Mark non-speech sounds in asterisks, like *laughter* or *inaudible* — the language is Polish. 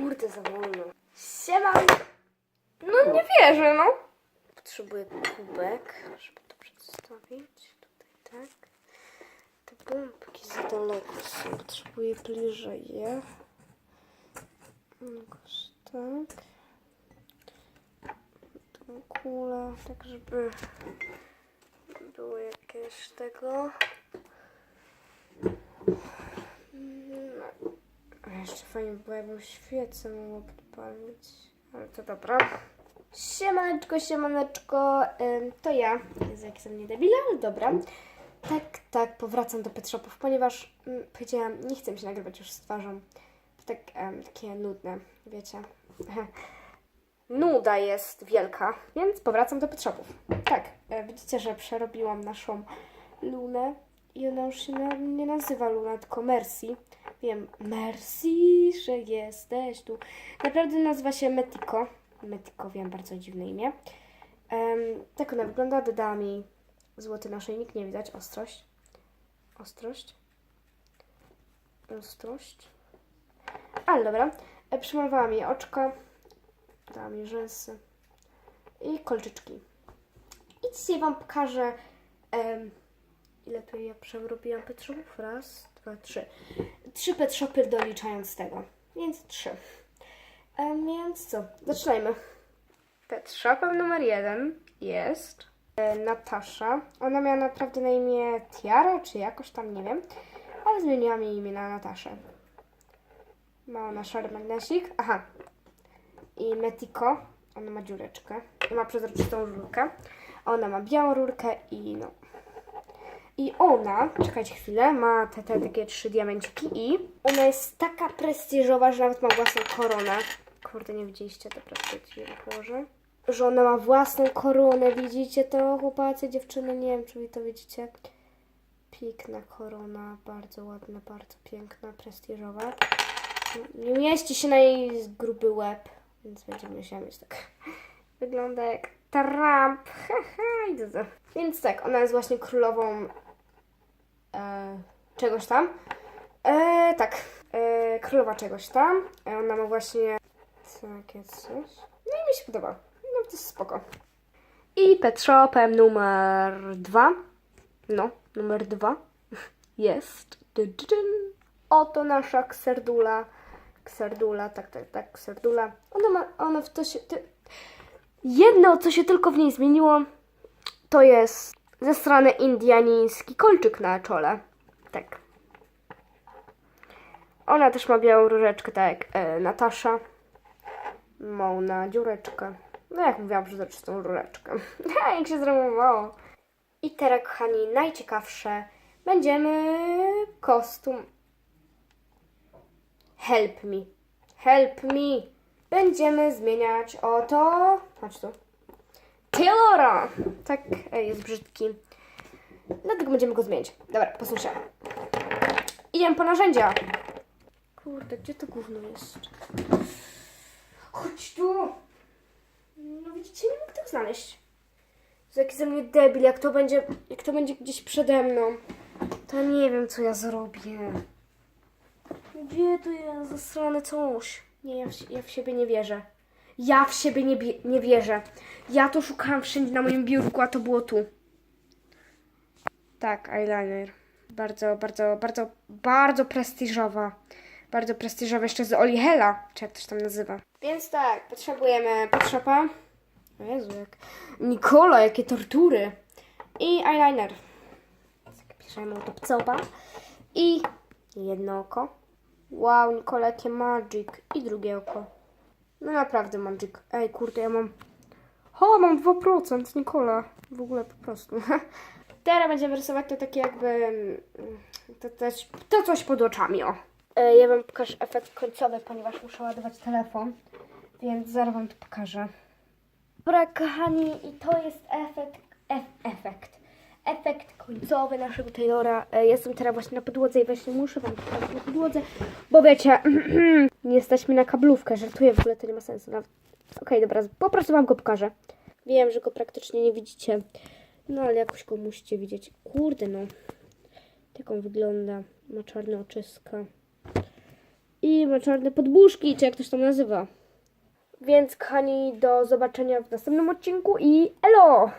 Kurde, za wolno. Siema! No nie wierzę, no. Potrzebuję kubek, żeby to przedstawić. Tutaj tak. Te bombki za daleko są. Potrzebuję bliżej je. Jakoś tak. Tą kulę, tak żeby było jakieś tego. No. A jeszcze fajnie by było, jakbym świecę mogła podpalić. Ale to dobra. Siemaneczko, siemaneczko, ym, to ja. Jezu, jak jestem niedebila, ale dobra. Tak, tak, powracam do pet ponieważ mm, powiedziałam, nie chcę mi się nagrywać już z twarzą. To tak, takie nudne, wiecie. *laughs* Nuda jest wielka, więc powracam do pet. Tak, e, widzicie, że przerobiłam naszą Lunę i ona już się na, nie nazywa Luna, tylko Mercy. Wiem, Mercy, że jesteś tu. Naprawdę nazywa się Metiko. Metiko, wiem, bardzo dziwne imię. Em, tak ona wygląda. Dodałam jej złoty naszyjnik, nie widać, ostrość. Ostrość. Ostrość. Ale dobra. E, Przymalowałam jej oczko. Dałam jej rzęsy. I kolczyczki. I dzisiaj Wam pokażę, em, ile tu ja przerobiłam pet shopów. Raz, dwa, trzy. Trzy pet shopy doliczając tego. Więc trzy. A więc co? Zaczynajmy. Pet shopem numer jeden jest e, Natasza. Ona miała naprawdę na imię Tiara, czy jakoś tam, nie wiem. Ale zmieniłam jej imię na Nataszę. Ma ona szary magnesik. Aha. I Metiko. Ona ma dziureczkę. I ma przezroczystą rurkę. Ona ma białą rurkę i no. I ona, czekajcie chwilę, ma te, te takie trzy diamenciki i ona jest taka prestiżowa, że nawet ma własną koronę. Kurde, nie widzieliście, to prawda położę. Że ona ma własną koronę, widzicie to chłopacy, dziewczyny, nie wiem czy wy to widzicie. Piękna korona, bardzo ładna, bardzo piękna, prestiżowa. Nie mieści się na jej gruby łeb, więc będzie musiała mieć tak. Wygląda jak Trump. *laughs* Haha, i to. Więc tak, ona jest właśnie królową e, czegoś tam. E, tak, e, królowa czegoś tam. E, ona ma właśnie takie coś. No i mi się podoba. No to jest spoko. I pet shopem numer dwa. No, numer dwa *laughs* jest. Oto nasza kserdula. Kserdula, tak, tak, tak, kserdula. Ona ma, ona w to się... Ty... Jedno, co się tylko w niej zmieniło, to jest ze strony indiański kolczyk na czole. Tak. Ona też ma białą różeczkę, tak jak e, Natasza. Mą na dziureczkę. No jak mówiłam, przezroczystą rureczkę. *laughs* jak się zremowało. I teraz, kochani, najciekawsze. Będziemy kostium. Help me. Help me. Będziemy zmieniać oto. Chodź tu. Taylora! Tak, jest brzydki. Dlatego będziemy go zmienić. Dobra, posłuchaj. Idziemy po narzędzia. Kurde, gdzie to gówno jest? Chodź tu! No widzicie, nie mogę tego znaleźć. To jaki ze mnie debil, jak to będzie, jak to będzie gdzieś przede mną. To nie wiem, co ja zrobię. Gdzie tu jest zasrane coś? Nie, ja w, ja w siebie nie wierzę. Ja w siebie nie, nie wierzę. Ja to szukałam wszędzie na moim biurku, a to było tu. Tak, eyeliner. Bardzo, bardzo, bardzo, bardzo prestiżowa. Bardzo prestiżowa jeszcze z Oli Hela, czy jak to się tam nazywa. Więc tak, potrzebujemy. O Jezu, jak... Nikola, jakie tortury. I eyeliner. Tak, Piszemy to pcopa. I jedno oko. Wow, Nikola, jakie magic. I drugie oko. No naprawdę magic. Ej, kurde, ja mam... O, mam 2%, Nikola. W ogóle po prostu. *laughs* Teraz będziemy rysować to takie jakby... mm, To, też, to coś pod oczami, o. E, Ja wam pokażę efekt końcowy, ponieważ muszę ładować telefon. Więc zaraz wam to pokażę. Dobra, kochani, i to jest efekt... Ef, efekt. Efekt końcowy naszego Taylora. E, Jestem teraz właśnie na podłodze i właśnie muszę wam pokazać na podłodze, bo wiecie, *clears throat* nie mi na kablówkę, żartuję, w ogóle to nie ma sensu. Nawet. Okej, dobra, po prostu wam go pokażę. Wiem, że go praktycznie nie widzicie, no ale jakoś go musicie widzieć. Kurde no, tak on wygląda, ma czarne oczyska. I ma czarne podbuszki, czy jak to się tam nazywa. Więc kochani, do zobaczenia w następnym odcinku i elo!